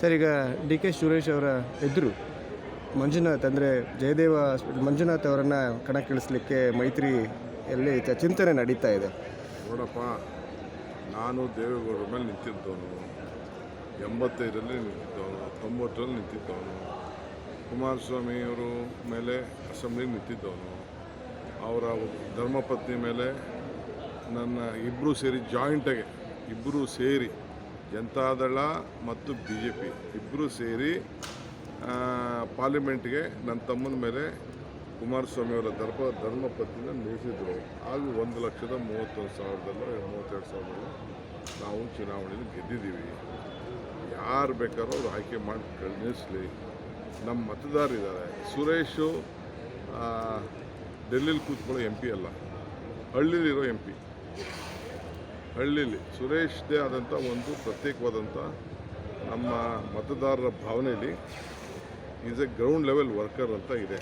Sir, ಈಗ D K Suresh ಅವರ ಎದುರು ಮಂಜುನಾಥ್ ಅಂದರೆ ಜಯದೇವ ಮಂಜುನಾಥ್ ಅವರನ್ನು ಕಣಕ್ಕಿಳಿಸ್ಲಿಕ್ಕೆ ಮೈತ್ರಿ ಎಲ್ಲಿ ಚಿಂತನೆ ನಡೀತಾ ಇದೆ. ನೋಡಪ್ಪ, ನಾನು ದೇವೇಗೌಡರ ಮೇಲೆ ನಿಂತಿದ್ದವನು, ಎಂಬತ್ತೈದರಲ್ಲಿ ನಿಂತಿದ್ದವನು, ತೊಂಬತ್ತರಲ್ಲಿ ನಿಂತಿದ್ದವನು ಕುಮಾರಸ್ವಾಮಿಯವರು ಮೇಲೆ ಅಸೆಂಬ್ಲಿಗೆ ನಿಂತಿದ್ದವನು, ಅವರ ಧರ್ಮಪತ್ನಿ ಮೇಲೆ ನನ್ನ ಇಬ್ಬರು ಸೇರಿ ಜಾಯಿಂಟಾಗಿ ಇಬ್ಬರು ಸೇರಿ ಜನತಾದಳ ಮತ್ತು ಬಿ ಜೆ ಪಿ ಇಬ್ಬರು ಸೇರಿ ಪಾರ್ಲಿಮೆಂಟ್ಗೆ ನನ್ನ ತಮ್ಮನ ಮೇಲೆ ಕುಮಾರಸ್ವಾಮಿಯವರ ಧರ್ಮ ಧರ್ಮಪತ್ನಿನ ನಿಲ್ಲಿಸಿದ್ರು ಹಾಗೂ ಒಂದು ಲಕ್ಷದ ಮೂವತ್ತೊಂದು ಸಾವಿರದಲ್ಲೋ ಮೂವತ್ತೆರಡು ಸಾವಿರದಲ್ಲೋ ನಾವು ಚುನಾವಣೆಯಲ್ಲಿ ಗೆದ್ದಿದ್ದೀವಿ. ಯಾರು ಬೇಕಾದ್ರೂ ಅವ್ರು ಆಯ್ಕೆ ಮಾಡಿ ನಿಲ್ಲಿಸಲಿ. ನಮ್ಮ ಮತದಾರರಿದ್ದಾರೆ ಸುರೇಶು ಡೆಲ್ಲಿಲಿ ಕೂತ್ಕೊಳ್ಳೋ ಎಂ ಪಿ ಅಲ್ಲ. ಹಳ್ಳಿಲಿರೋ ಎಂ ಪಿ. ಹಳ್ಳಿಲಿ ಸುರೇಶ್ದೇ ಆದಂಥ ಒಂದು ಪ್ರತ್ಯೇಕವಾದಂಥ ನಮ್ಮ ಮತದಾರರ ಭಾವನೆಯಲ್ಲಿ is a ground level worker ಅಂತ ಇದೆ.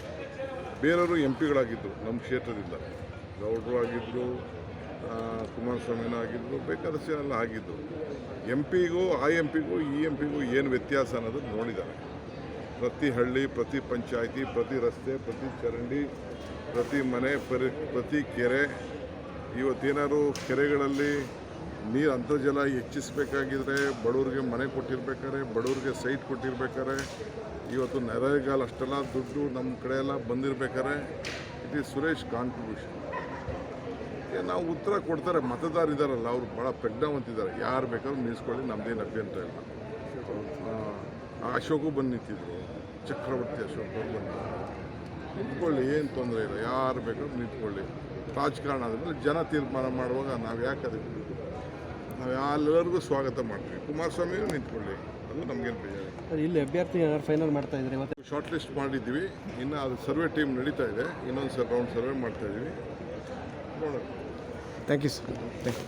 ಬೇರೆಯವರು ಎಂ ಪಿಗಳಾಗಿದ್ದರು ನಮ್ಮ ಕ್ಷೇತ್ರದಿಂದ. ಗೌಡರು ಆಗಿದ್ದರು ಕುಮಾರಸ್ವಾಮಿನ ಆಗಿದ್ದರು ಬೇಕಾದಷ್ಟು ಎಲ್ಲ ಆಗಿದ್ದರು ಎಂ ಪಿಗೂ ಆ ಎಂ ಪಿಗೂ ಈ ಎಂ ಪಿಗೂ ಏನು ವ್ಯತ್ಯಾಸ ಅನ್ನೋದು ನೋಡಿದ್ದಾರೆ. ಪ್ರತಿ ಹಳ್ಳಿ, ಪ್ರತಿ ಪಂಚಾಯಿತಿ, ಪ್ರತಿ ರಸ್ತೆ, ಪ್ರತಿ ಚರಂಡಿ, ಪ್ರತಿ ಮನೆ ಪ್ರತಿ ಕೆರೆ. ಇವತ್ತೇನಾದ್ರು ಕೆರೆಗಳಲ್ಲಿ ನೀರು ಅಂತರ್ಜಲ ಹೆಚ್ಚಿಸಬೇಕಾಗಿದ್ರೆ ಬಡವ್ರಿಗೆ ಮನೆ ಕೊಟ್ಟಿರ್ಬೇಕಾದ್ರೆ ಬಡವ್ರಿಗೆ ಸೈಟ್ ಕೊಟ್ಟಿರ್ಬೇಕಾದ್ರೆ ಇವತ್ತು ನೆರೆಗಾಲ ಅಷ್ಟೆಲ್ಲ ದುಡ್ಡು ನಮ್ಮ ಕಡೆ ಎಲ್ಲ ಬಂದಿರ್ಬೇಕಾದ್ರೆ ಇಟ್ ಈಸ್ ಸುರೇಶ್ ಕಾಂಟ್ರಿಬ್ಯೂಷನ್ ನಾವು ಉತ್ತರ ಕೊಡ್ತಾರೆ, ಮತದಾರ ಇದ್ದಾರಲ್ಲ ಅವರು ಭಾಳ ಪ್ರಜ್ಞಾವಂತಿದ್ದಾರೆ. ಯಾರು ಬೇಕಾದ್ರೂ ನಿಲ್ಲಿಸ್ಕೊಳ್ಳಿ ನಮ್ಮದೇನು ಅಭ್ಯಂತರ ಇಲ್ಲ ಅಶೋಕು ಬಂದು ನಿಂತಿದ್ರು, ಚಕ್ರವರ್ತಿ ಅಶೋಕ್ ಬಂದಿದ್ರು ನಿಂತ್ಕೊಳ್ಳಿ, ಏನು ತೊಂದರೆ ಇಲ್ಲ, ಯಾರು ಬೇಕಾದ್ರೂ ನಿಂತ್ಕೊಳ್ಳಿ. ರಾಜಕಾರಣ ಆದಮೇಲೆ ಜನ ತೀರ್ಮಾನ ಮಾಡುವಾಗ ನಾವು ಯಾಕೆ ಅದಕ್ಕೆ ನಾವು ಎಲ್ಲರಿಗೂ ಸ್ವಾಗತ ಮಾಡ್ತೀವಿ. ಕುಮಾರಸ್ವಾಮಿಯೂ ನಿಂತ್ಕೊಳ್ಳಿ. ಅದು ನಮಗೇನು ಬೇಜಾರು ಇಲ್ಲಿ. ಅಭ್ಯರ್ಥಿ ಯಾರು ಫೈನಲ್ ಮಾಡ್ತಾ ಇದ್ದಾರೆ ಇವತ್ತು ಶಾರ್ಟ್ ಲಿಸ್ಟ್ ಮಾಡಿದ್ದೀವಿ. ಇನ್ನು ಅದು ಸರ್ವೆ ಟೀಮ್ ನಡೀತಾ ಇದೆ. ಇನ್ನೊಂದು ಸರ್ ರೌಂಡ್ ಸರ್ವೆ ಮಾಡ್ತಾ ಇದ್ದೀವಿ ನೋಡೋಣ. Thank you sir thank you